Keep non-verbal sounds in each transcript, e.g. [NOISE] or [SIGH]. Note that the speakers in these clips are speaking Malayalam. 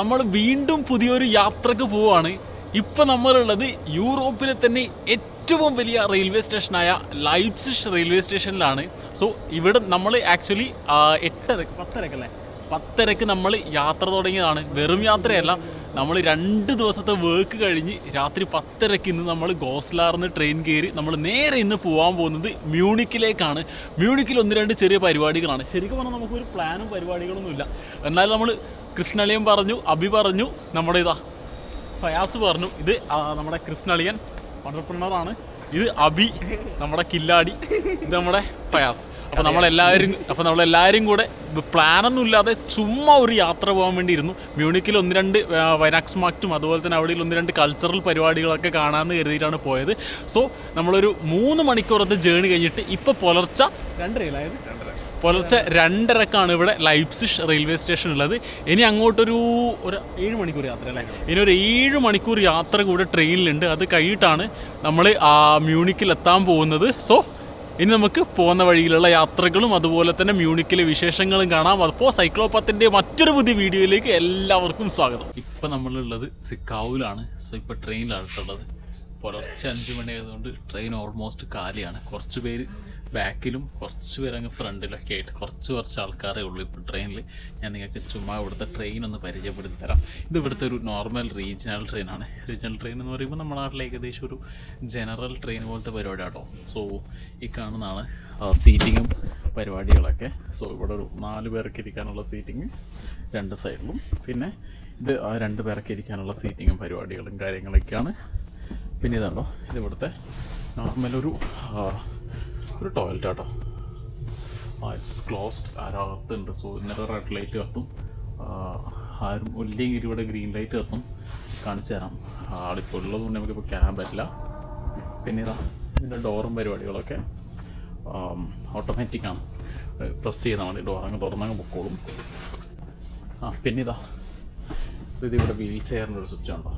നമ്മൾ വീണ്ടും പുതിയൊരു യാത്രയ്ക്ക് പോവാണ് ഇപ്പം നമ്മളുള്ളത് യൂറോപ്പിലെ തന്നെ ഏറ്റവും വലിയ റെയിൽവേ സ്റ്റേഷനായ ലൈപ്സിഷ് റെയിൽവേ സ്റ്റേഷനിലാണ്. സോ ഇവിടെ നമ്മൾ ആക്ച്വലി എട്ടരക്ക് പത്തരക്കല്ലേ പത്തരക്ക് നമ്മൾ യാത്ര തുടങ്ങിയതാണ്. വെറും യാത്രയല്ല. നമ്മൾ രണ്ട് ദിവസത്തെ വർക്ക് കഴിഞ്ഞ് രാത്രി പത്തരക്ക് ഇന്ന് നമ്മൾ ഗോസ്ലാർന്ന് ട്രെയിൻ കയറി നമ്മൾ നേരെ ഇന്ന് പോകാൻ പോകുന്നത് മ്യൂണിക്കിലേക്കാണ്. മ്യൂണിക്കിൽ ഒന്ന് രണ്ട് ചെറിയ പരിപാടികളാണ്. ശരിക്കും പറഞ്ഞാൽ നമുക്കൊരു പ്ലാനും പരിപാടികളൊന്നുമില്ല. എന്നാലും നമ്മൾ കൃഷ്ണളിയൻ പറഞ്ഞു അഭി പറഞ്ഞു നമ്മുടെ ഇതാ. ഫയാസ് പറഞ്ഞു ഇത് നമ്മുടെ കൃഷ്ണളിയൻ ആണ്. ഇത് അബി നമ്മുടെ കില്ലാടി ഇത് നമ്മുടെ ഫയാസ്. അപ്പോൾ നമ്മളെല്ലാവരും അപ്പോൾ നമ്മളെല്ലാവരും കൂടെ പ്ലാനൊന്നും ഇല്ലാതെ ചുമ്മാ ഒരു യാത്ര പോകാൻ വേണ്ടി ഇരുന്നു. മ്യൂണിക്കിൽ ഒന്ന് രണ്ട് വൈനാക്സ് മാക്റ്റും അതുപോലെ തന്നെ അവിടെ ഒന്ന് രണ്ട് കൾച്ചറൽ പരിപാടികളൊക്കെ കാണാമെന്ന് കരുതിയിട്ടാണ് പോയത്. സോ നമ്മളൊരു മൂന്ന് മണിക്കൂറത്തെ ജേണി കഴിഞ്ഞിട്ട് ഇപ്പോൾ പുലർച്ച രണ്ടരയിലായത് പുലർച്ചെ രണ്ടരക്കാണ് ഇവിടെ ലൈപ്സിഷ് റെയിൽവേ സ്റ്റേഷൻ ഉള്ളത് ഇനി അങ്ങോട്ടൊരു ഒരു ഏഴ് മണിക്കൂർ യാത്ര അല്ലേ? ഇനി ഒരു ഏഴ് മണിക്കൂർ യാത്ര കൂടെ ട്രെയിനിലുണ്ട്. അത് കഴിഞ്ഞിട്ടാണ് നമ്മൾ ആ മ്യൂണിക്കിൽ എത്താൻ പോകുന്നത്. സോ ഇനി നമുക്ക് പോകുന്ന വഴിയിലുള്ള യാത്രകളും അതുപോലെ തന്നെ മ്യൂണിക്കിലെ വിശേഷങ്ങളും കാണാം. അപ്പോൾ സൈക്ലോപത്തിന്റെ മറ്റൊരു പുതിയ വീഡിയോയിലേക്ക് എല്ലാവർക്കും സ്വാഗതം. ഇപ്പം നമ്മളുള്ളത് സിക്കാവൂലാണ്. സോ ഇപ്പോൾ ട്രെയിനിലാണ് ഉള്ളത് പുലർച്ചെ അഞ്ച് മണി ആയതുകൊണ്ട് ട്രെയിൻ ഓൾമോസ്റ്റ് കാലിയാണ്. കുറച്ച് പേര് ബാക്കിലും കുറച്ച് പേര് അങ്ങ് ഫ്രണ്ടിലൊക്കെ ആയിട്ട് കുറച്ച് കുറച്ച് ആൾക്കാരേ ഉള്ളൂ ഇപ്പോൾ ട്രെയിനിൽ ഞാൻ നിങ്ങൾക്ക് ചുമ്മാ ഇവിടുത്തെ ട്രെയിൻ ഒന്ന് പരിചയപ്പെടുത്തി തരാം. ഇത് ഇവിടുത്തെ ഒരു നോർമൽ റീജിയണൽ ട്രെയിനാണ് റീജിയണൽ ട്രെയിൻ എന്ന് പറയുമ്പോൾ നമ്മുടെ നാട്ടിൽ ഏകദേശം ഒരു ജനറൽ ട്രെയിൻ പോലത്തെ പരിപാടി കേട്ടോ സോ ഈ കാണുന്നതാണ് സീറ്റിങ്ങും പരിപാടികളൊക്കെ. സോ ഇവിടെ ഒരു നാല് പേർക്ക് ഇരിക്കാനുള്ള സീറ്റിംഗ് രണ്ട് സൈഡിലും പിന്നെ ഇത് ആ രണ്ട് പേർക്ക് ഇരിക്കാനുള്ള സീറ്റിങ്ങും പരിപാടികളും കാര്യങ്ങളൊക്കെയാണ്. പിന്നെ ഇതാണോ ഇത് ഇവിടുത്തെ നോർമൽ ഒരു ടോയ്ലറ്റ് ആട്ടോ. ആ ഇറ്റ്സ് ക്ലോസ്ഡ് ആരകത്തുണ്ട്. സോ ഇന്നലെ റെഡ് ലൈറ്റ് കത്തും. ആരും ഇല്ലെങ്കിൽ ഇവിടെ ഗ്രീൻ ലൈറ്റ് കത്തും. കാണിച്ചു തരാം. ആളിപ്പോൾ ഉള്ളതുകൊണ്ട് നമുക്കിപ്പോൾ കയറാൻ പറ്റില്ല. പിന്നെ ഇതാ ഇതിന്റെ ഡോറും പരിപാടികളൊക്കെ ഓട്ടോമാറ്റിക്കാണ് പ്രസ് ചെയ്താൽ മതി. ഡോർ അങ്ങ് തുറന്നങ്ങ് പൊക്കോളും. ആ പിന്നെ ഇതാ ഇത് ഇവിടെ വീൽ ചെയറിന്റെ ഒരു സ്വിച്ച് ഉണ്ടോ?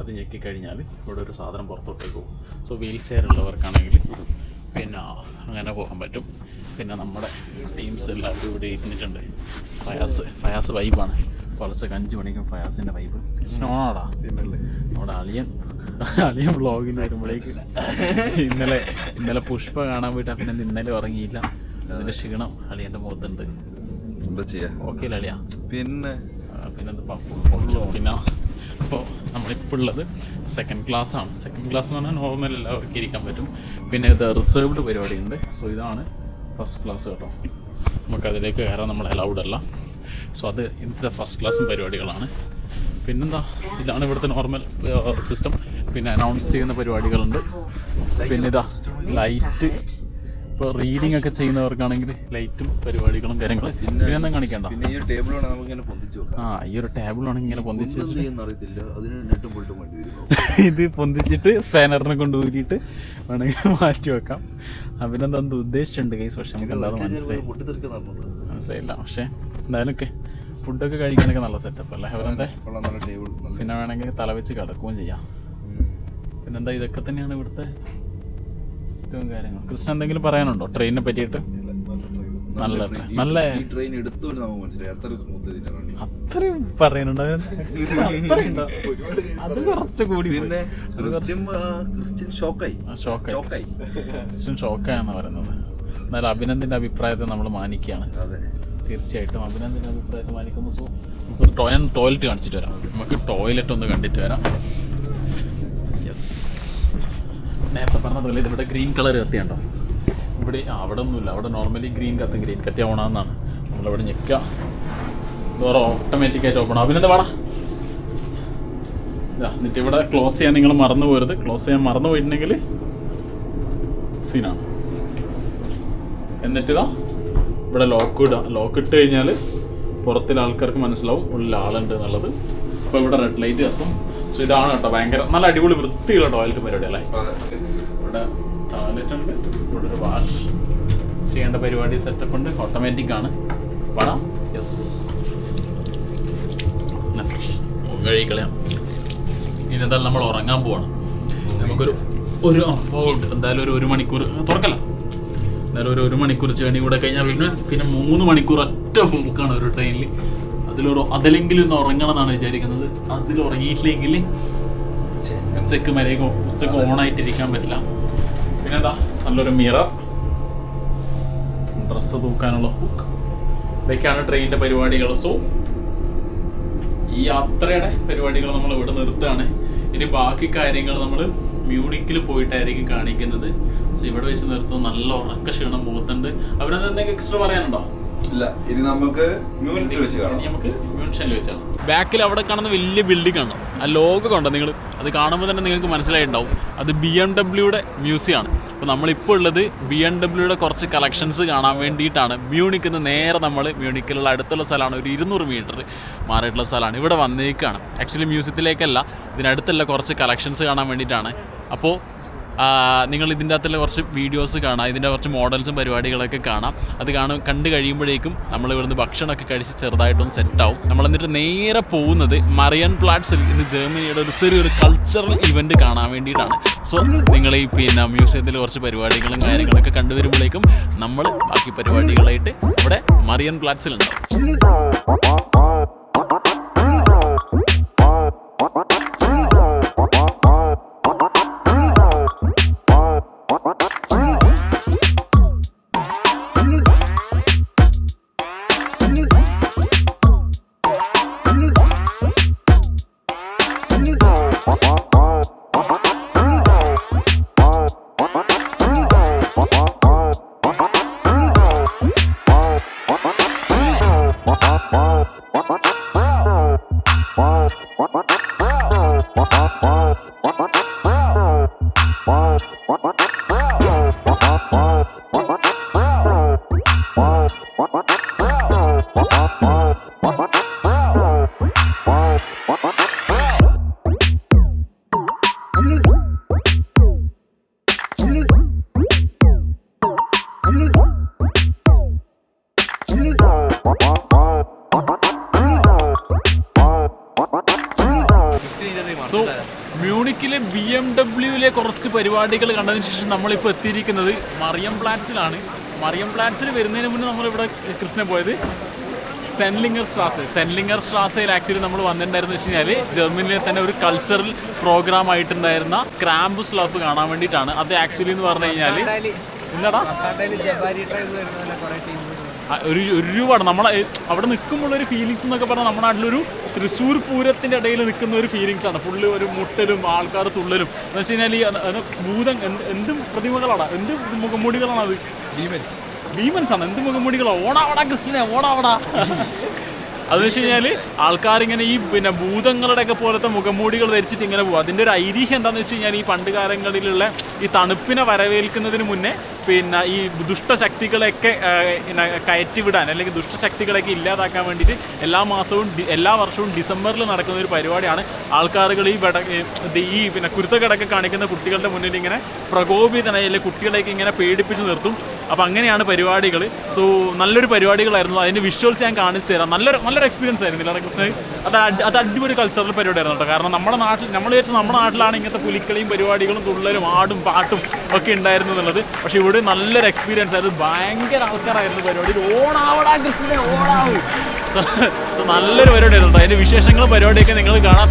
അത് ഞെക്കി കഴിഞ്ഞാൽ ഇവിടെ ഒരു സാധനം പുറത്തോട്ടേക്ക് പോകും. സോ വീൽ ചെയർ ഉള്ളവർക്കാണെങ്കിൽ അങ്ങനെ പോകാൻ പറ്റും. പിന്നെ നമ്മുടെ ടീംസ് എല്ലാവരും ഇവിടെ ഇരുന്നിട്ടുണ്ട്. ഫയാസ് ഫയാസ് വൈബാണ് കുറച്ചൊക്കെ അഞ്ച് മണിക്കും ഫയാസിന്റെ വൈബ് സ്നോണാടാ നമ്മുടെ അളിയൻ അളിയൻ വ്ളോഗിൽ വരുമ്പോഴേക്ക് ഇന്നലെ ഇന്നലെ പുഷ്പ കാണാൻ പോയിട്ട് പിന്നെ ഇന്നലെ ഉറങ്ങിയില്ല. അതിന്റെ ക്ഷീണം അളിയന്റെ മുഖത്തുണ്ട്. എന്താ ചെയ്യാ? ഓക്കെ അളിയാ? പിന്നെ? പിന്നെന്താ? പിന്നെ ഇപ്പോൾ നമ്മളിപ്പോൾ ഉള്ളത് സെക്കൻഡ് ക്ലാസ് ആണ്. സെക്കൻഡ് ക്ലാസ് എന്ന് പറഞ്ഞാൽ നോർമൽ എല്ലാവർക്കും ഇരിക്കാൻ പറ്റും. പിന്നെ ഇത് റിസർവ്ഡ് പരിപാടിയുണ്ട്. സോ ഇതാണ് ഫസ്റ്റ് ക്ലാസ് കേട്ടോ. നമുക്ക് അതിലേക്ക് കയറാൻ നമ്മൾ അലൗഡ് അല്ല. സോ അത് ഇന്നത്തെ ഫസ്റ്റ് ക്ലാസ്സും പരിപാടികളാണ്. പിന്നെന്താ? ഇതാണ് ഇവിടുത്തെ നോർമൽ സിസ്റ്റം പിന്നെ അനൗൺസ് ചെയ്യുന്ന പരിപാടികളുണ്ട്. പിന്നെ ഇതാ ലൈറ്റ് ഇപ്പോൾ റീഡിംഗ് ഒക്കെ ചെയ്യുന്നവർക്കാണെങ്കിൽ ലൈറ്റും പരിപാടികളും കാര്യങ്ങളും പിന്നെ ഒന്നും കാണിക്കണ്ട. പിന്നെ ഈ ടേബിൾ വേണം നമുക്ക് ഇങ്ങനെ പൊന്തിച്ചു വെക്കാം. ആ ഈ ഒരു ടേബിളാണെങ്കിൽ ഇങ്ങനെ പൊന്തിച്ച് എന്ത് ചെയ്യുന്ന അറിയത്തില്ല അതിന് നെട്ടും പൊട്ടും വേണ്ടി വരുന്നു [LAUGHS] ഇത് പൊന്തിച്ചിട്ട് സ്പാനറിനെ കൊണ്ട് ഊരിയിട്ട് വേണമെങ്കിൽ മാറ്റി വെക്കാം. അഭിനന്ദ എന്ത് ഉദ്ദേശിച്ചിട്ടുണ്ട് കേസ് പക്ഷെ നമുക്ക് എന്താണെന്ന് മനസ്സിലായി. മനസ്സിലായില്ല. പക്ഷേ എന്തായാലും ഒക്കെ ഫുഡൊക്കെ കഴിക്കാനൊക്കെ നല്ല സെറ്റപ്പ് അല്ലേ? അവരെന്താ ടേബിൾ പിന്നെ വേണമെങ്കിൽ തല വെച്ച് കിടക്കുകയും ചെയ്യാം. പിന്നെന്താ ഇതൊക്കെ തന്നെയാണ് ഇവിടുത്തെ സിസ്റ്റവും കാര്യങ്ങളും. കൃഷ്ണ എന്തെങ്കിലും പറയാനുണ്ടോ? ട്രെയിനിനെ പറ്റിയിട്ട്? നല്ല- നല്ല ട്രെയിൻ എടുത്തോണ്ട് മനസ്സിലായി. അത്ര സ്മൂത്ത് ഇതിന്റെ വണ്ടി അത്രയും പറയുന്നുണ്ടോ? അത് കുറച്ച് കൂടി പിന്നെ ക്രിസ്ത്യൻ ക്രിസ്ത്യൻ ഷോക്കായി. ഷോക്കായി. ക്രിസ്ത്യൻ ഷോക്കായെന്ന് പറയുന്നത്. എന്നാലും അഭിനന്ദിന്റെ അഭിപ്രായത്തെ നമ്മൾ മാനിക്കുകയാണ്. തീർച്ചയായിട്ടും അഭിനന്ദിന്റെ അഭിപ്രായത്തെ മാനിക്കുന്നു. സോ നമുക്ക് ടോയ്ലറ്റ് കാണിച്ചിട്ട് വരാം. നമുക്ക് ടോയ്ലറ്റ് ഒന്ന് കണ്ടിട്ട് വരാം. നേരത്തെ പറഞ്ഞതുപോലെ ഇതിവിടെ ഗ്രീൻ കളർ കത്തിയുണ്ടോ? ഇവിടെ അവിടെ ഒന്നുമില്ല അവിടെ നോർമലി ഗ്രീൻ കത്തും ഗ്രീൻ കത്തി ഓണാന്നാണ്. നമ്മളിവിടെ ഞെക്കുക ഡോർ ഓട്ടോമാറ്റിക്കായിട്ട് ഓപ്പൺ പാടാ? ഇതാ എന്നിട്ട് ഇവിടെ ക്ലോസ് ചെയ്യാൻ നിങ്ങൾ മറന്നു പോരുത്. ക്ലോസ് ചെയ്യാൻ മറന്നു പോയിട്ടുണ്ടെങ്കിൽ സീനാണ് എന്നിട്ടിതാ ഇവിടെ ലോക്ക് ഇടുക. ലോക്ക് ഇട്ട് കഴിഞ്ഞാൽ പുറത്തിലെ ആൾക്കാർക്ക് മനസ്സിലാവും ഉള്ളിൽ ആളുണ്ട് എന്നുള്ളത്. അപ്പോൾ ഇവിടെ റെഡ് ലൈറ്റ് കത്തും. സോ ഇതാണ് കേട്ടോ ഭയങ്കര നല്ല അടിപൊളി വൃത്തിയുള്ള ടോയ്ലറ്റ് പരിപാടി അല്ലേ? ഇവിടെ ടോയ്ലറ്റ് ഉണ്ട് ഇവിടെ ഒരു വാഷ് ചെയ്യേണ്ട പരിപാടി സെറ്റപ്പ് ഉണ്ട്. ഓട്ടോമാറ്റിക് ആണ്. വേണം? യെസ് ഫ്രഷ് കഴിക്കളയാം ഇനി എന്തായാലും നമ്മൾ ഉറങ്ങാൻ പോവാണ്. നമുക്കൊരു ഒരു എന്തായാലും ഒരു ഒരു മണിക്കൂർ തുറക്കല്ല. എന്തായാലും ഒരു ഒരു മണിക്കൂർ ചേണി കൂടെ കഴിഞ്ഞാൽ പിന്നെ പിന്നെ മൂന്ന് മണിക്കൂർ ഒറ്റ പോക്കാണ് ഒരു ട്രെയിനിൽ അതിലൊരു അതിലെങ്കിലും ഒന്ന് ഉറങ്ങണം എന്നാണ് വിചാരിക്കുന്നത്. അതിൽ ഉറങ്ങിയിട്ടില്ലെങ്കിൽ ഉച്ചയ്ക്ക് മരേക്ക് ഉച്ചയ്ക്ക് ഓണായിട്ടിരിക്കാൻ പറ്റില്ല. പിന്നെന്താ? നല്ലൊരു മിറർ ഡ്രസ്സ് തൂക്കാനുള്ള ഹുക്ക് ഇതൊക്കെയാണ് ട്രെയിനിന്റെ പരിപാടികൾ. സോ ഈ യാത്രയുടെ പരിപാടികൾ നമ്മൾ ഇവിടെ നിർത്തുകയാണ്. ഇനി ബാക്കി കാര്യങ്ങൾ നമ്മൾ മ്യൂണിക്കിൽ പോയിട്ടായിരിക്കും കാണിക്കുന്നത്. സോ ഇവിടെ വെച്ച് നിർത്തുന്നത് നല്ല ഉറക്ക ക്ഷീണം പോകത്തുണ്ട് അവരെന്താ എന്തെങ്കിലും എക്സ്ട്രാ പറയാനുണ്ടോ? ഇല്ല ഇനി നമുക്ക് മ്യൂണിറ്റിൽ വെച്ച് ഇനി കാണാം നമുക്ക് മ്യൂണിഷനിൽ വെച്ചാണ് ബാക്കിൽ അവിടെ കാണുന്ന വലിയ ബിൽഡിംഗ് ആണ്. ആ ലോഗോ കണ്ടോ നിങ്ങൾ? അത് കാണുമ്പോൾ തന്നെ നിങ്ങൾക്ക് മനസ്സിലായിട്ടുണ്ടാവും. അത് ബി എം ഡബ്ല്യൂയുടെ മ്യൂസിയം ആണ്. അപ്പോൾ നമ്മളിപ്പോൾ ഉള്ളത് ബി എം ഡബ്ല്യൂയുടെ കുറച്ച് കളക്ഷൻസ് കാണാൻ വേണ്ടിയിട്ടാണ്. മ്യൂണിക്കിൽ നിന്ന് നേരെ നമ്മൾ മ്യൂണിക്കിലുള്ള അടുത്തുള്ള സ്ഥലമാണ്. ഒരു ഇരുന്നൂറ് മീറ്റർ മാറിയിട്ടുള്ള സ്ഥലമാണ്. ഇവിടെ വന്നേക്കാണ്. ആക്ച്വലി മ്യൂസിയത്തിലേക്കല്ല ഇതിനടുത്തുള്ള കുറച്ച് കളക്ഷൻസ് കാണാൻ വേണ്ടിയിട്ടാണ്. അപ്പോൾ നിങ്ങൾ ഇതിന്റെ അകത്തുള്ള കുറച്ച് വീഡിയോസ് കാണാം. ഇതിന്റെ കുറച്ച് മോഡൽസും പരിപാടികളൊക്കെ കാണാം. അത് കാണും കണ്ടു കഴിയുമ്പോഴേക്കും നമ്മൾ ഇവിടുന്ന് ഭക്ഷണമൊക്കെ കഴിച്ച് ചെറുതായിട്ടൊന്ന് സെറ്റാവും നമ്മൾ എന്നിട്ട് നേരെ പോകുന്നത് മറിയൻ പ്ലാറ്റ്സിൽ ഇന്ന് ജർമ്മനിയുടെ ഒരു ചെറിയൊരു കൾച്ചറൽ ഇവന്റ് കാണാൻ വേണ്ടിയിട്ടാണ്. സോ നിങ്ങൾ ഈ പിന്നെ മ്യൂസിയത്തിൽ കുറച്ച് പരിപാടികളും കാര്യങ്ങളൊക്കെ കണ്ടുവരുമ്പോഴേക്കും നമ്മൾ ബാക്കി പരിപാടികളായിട്ട് ഇവിടെ മറിയൻ പ്ലാറ്റ്സിലുണ്ടാവും Bye. സോ മ്യൂണിക്കിലെ ബി എം ഡബ്ല്യൂയിലെ കുറച്ച് പരിപാടികൾ കണ്ടതിന് ശേഷം നമ്മളിപ്പോൾ എത്തിയിരിക്കുന്നത് മറിയം പ്ലാറ്റ്സിലാണ് മറിയം പ്ലാറ്റ്സിൽ വരുന്നതിന് മുന്നേ നമ്മളിവിടെ കൃഷ്ണ പോയത് സെൻലിംഗർ സ്ട്രാസെ സെൻലിംഗർ സ്ട്രാസയിൽ ആക്ച്വലി നമ്മൾ വന്നിട്ടുണ്ടായിരുന്നു വെച്ച് കഴിഞ്ഞാൽ ജർമ്മനിയിലെ തന്നെ ഒരു കൾച്ചറൽ പ്രോഗ്രാം ആയിട്ടുണ്ടായിരുന്ന ക്രാമ്പ് ലഫ് കാണാൻ വേണ്ടിയിട്ടാണ്. അത് ആക്ച്വലി എന്ന് പറഞ്ഞു കഴിഞ്ഞാൽ ഇല്ലടാ ഒരു ഒരുപാട്. നമ്മളെ അവിടെ നിൽക്കുമ്പോൾ ഒരു ഫീലിങ്സ് എന്നൊക്കെ പറഞ്ഞാൽ നമ്മുടെ നാട്ടിലൊരു തൃശ്ശൂർ പൂരത്തിന്റെ ഇടയിൽ നിൽക്കുന്ന ഒരു ഫീലിങ്സ് ആണ്. ഫുള്ള് ഒരു മുട്ടലും ആൾക്കാർ തുള്ളലും. എന്ന് വെച്ച് കഴിഞ്ഞാൽ ഈ അത് അത് ഭൂതം എന്ത് എന്ത് പ്രതിമകളാണ്. എന്ത് മുഖംമൂടികളാണ് അത്? ഭീമൻസ്. ഭീമൻസ് ആണ്. എന്ത് മുഖംമൂടികളാണ് ഓടാവടാ ക്രിസ്റ്റിനെ ഓടാവടാ അതെന്ന് വെച്ച് കഴിഞ്ഞാൽ ആൾക്കാരിങ്ങനെ ഈ പിന്നെ ഭൂതങ്ങളുടെയൊക്കെ പോലത്തെ മുഖംമൂടികൾ ധരിച്ചിട്ട് ഇങ്ങനെ പോകും അതിന്റെ ഒരു ഐതിഹ്യം എന്താണെന്ന് വെച്ച് കഴിഞ്ഞാൽ ഈ പണ്ട് കാലങ്ങളിലുള്ള ഈ തണുപ്പിനെ വരവേൽക്കുന്നതിന് മുന്നേ പിന്നെ ഈ ദുഷ്ടശക്തികളെയൊക്കെ പിന്നെ കയറ്റിവിടാൻ അല്ലെങ്കിൽ ദുഷ്ടശക്തികളെയൊക്കെ ഇല്ലാതാക്കാൻ വേണ്ടിയിട്ട് എല്ലാ മാസവും എല്ലാ വർഷവും ഡിസംബറിൽ നടക്കുന്ന ഒരു പരിപാടിയാണ്. ആൾക്കാരുകൾ ഈ വെട ഈ പിന്നെ കുരുത്തക്കടക്ക് കാണിക്കുന്ന കുട്ടികളുടെ മുന്നിൽ ഇങ്ങനെ പ്രകോപിതനായി അല്ലെങ്കിൽ കുട്ടികളെയൊക്കെ ഇങ്ങനെ പേടിപ്പിച്ച് നിർത്തും. അപ്പോൾ അങ്ങനെയാണ് പരിപാടികൾ സോ നല്ലൊരു പരിപാടികളായിരുന്നു. അതിന്റെ വിഷ്വൽസ് ഞാൻ കാണിച്ചു തരാം. നല്ലൊരു നല്ലൊരു എക്സ്പീരിയൻസ് ആയിരുന്നു ഇല്ല കൃഷ്ണൻ അത് അത് അടിപൊളി കൾച്ചറൽ പരിപാടിയായിരുന്നു കേട്ടോ. കാരണം നമ്മുടെ നാട്ടിൽ നമ്മൾ വിചാരിച്ച നമ്മുടെ നാട്ടിലാണ് ഇങ്ങനത്തെ പുലിക്കളിയും പരിപാടികളും തുള്ളലും ആടും പാട്ടും ഒക്കെ ഉണ്ടായിരുന്നു എന്നുള്ളത്. പക്ഷെ ഇവിടെ നല്ലൊരു എക്സ്പീരിയൻസ് ആയിരുന്നു. ഭയങ്കര ആൾക്കാരായിരുന്നു പരിപാടി ഓണാവടാ കൃഷ്ണൻ ഓണാവും [LAUGHS] നല്ലൊരു പരിപാടിയായിരുന്നു കേട്ടോ. അതിന്റെ വിശേഷങ്ങളും പരിപാടിയൊക്കെ നിങ്ങൾ കാണാം.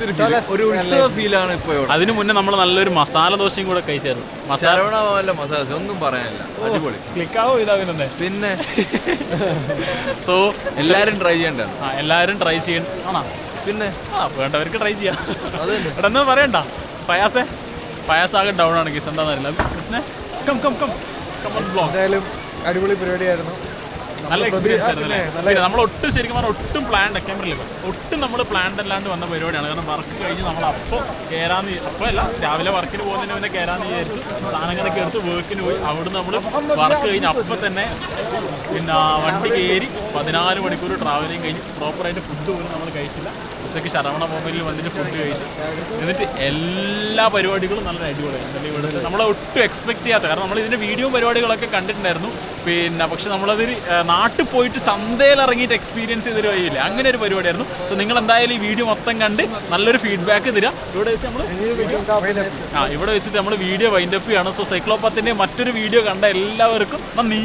നാട്ടിലെത്തിയൊരു feel. ഒരു ഉത്സവ ഫീലാണ് ഇപ്പൊ ഇവിടെ. അതിനു മുന്നേ നമ്മൾ നല്ലൊരു മസാല ദോശയും കൂടെ കഴിച്ചായിരുന്നു. മസാല ശരവണ പോലെ മസാജ് ഒന്നും പറയാനില്ല. അടിപൊളി. ക്ലിക്കാവോ ഇതാവിനെ പിന്നെ? [LAUGHS] സോ എല്ലാരും ട്രൈ ചെയ്യണ്ട? ആ എല്ലാവരും ട്രൈ ചെയ്യണം ആണോ? പിന്നെ? ആ വേണ്ടവർക്ക് ട്രൈ ചെയ്യാം. എടാ എന്നാ പറയണ്ട. പയാസേ? ആകെ ഡൗൺ ആണ്. കിസ് എന്താണെന്നറിയില്ല. കിസ്നെ come come come come blog എന്തായാലും അടിപൊളി പരിപാടിയായിരുന്നു. നല്ല എക്സ്പീരിയൻസ് ആയിരുന്നു അല്ലേ? പിന്നെ നമ്മൾ ഒട്ടും ശരിക്കും പറഞ്ഞാൽ ഒട്ടും പ്ലാൻഡ് ക്യാമറയില്ല ഒട്ടും നമ്മൾ പ്ലാൻഡ് അല്ലാണ്ട് വന്ന പരിപാടിയാണ്. കാരണം വർക്ക് കഴിഞ്ഞ് നമ്മൾ അപ്പോൾ കയറാന്ന് അപ്പോൾ അല്ല രാവിലെ വർക്കിന് പോകുന്നതിന് മുന്നേ കയറാന്ന് വിചാരിച്ചു. സാധനങ്ങളൊക്കെ എടുത്ത് വർക്കിന് പോയി. അവിടെ നമ്മൾ വർക്ക് കഴിഞ്ഞ് അപ്പം തന്നെ പിന്നെ വണ്ടി കയറി പതിനാല് മണിക്കൂർ ട്രാവലിംഗ് കഴിഞ്ഞ് പ്രോപ്പറായിട്ട് ഫുഡ് പോലും നമ്മൾ കഴിച്ചില്ല. ഉച്ചയ്ക്ക് ശരവണ മൊബൈലിൽ വന്നിട്ട് ഫുഡ് കഴിച്ചു. എന്നിട്ട് എല്ലാ പരിപാടികളും നല്ല അടിപൊളിയാണ് നമ്മളെ നമ്മൾ ഒട്ടും എക്സ്പെക്ട് ചെയ്യാത്ത കാരണം നമ്മൾ ഇതിന്റെ വീഡിയോ പരിപാടികളൊക്കെ കണ്ടിട്ടുണ്ടായിരുന്നു. പിന്നെ പക്ഷെ നമ്മളത് നാട്ടിൽ പോയിട്ട് ചന്തയിൽ ഇറങ്ങിയിട്ട് എക്സ്പീരിയൻസ് ചെയ്തൊരു വഴിയില്ല. അങ്ങനെ ഒരു പരിപാടിയായിരുന്നു. സോ നിങ്ങൾ എന്തായാലും ഈ വീഡിയോ മൊത്തം കണ്ട് നല്ലൊരു ഫീഡ്ബാക്ക് തരാം ഇവിടെ വെച്ച് നമ്മൾ ആ ഇവിടെ വെച്ചിട്ട് നമ്മൾ വീഡിയോ വൈൻഡപ്പ് ചെയ്യാണ്. സോ സൈക്ലോപ്പത്തിന്റെ മറ്റൊരു വീഡിയോ കണ്ട എല്ലാവർക്കും നന്ദി.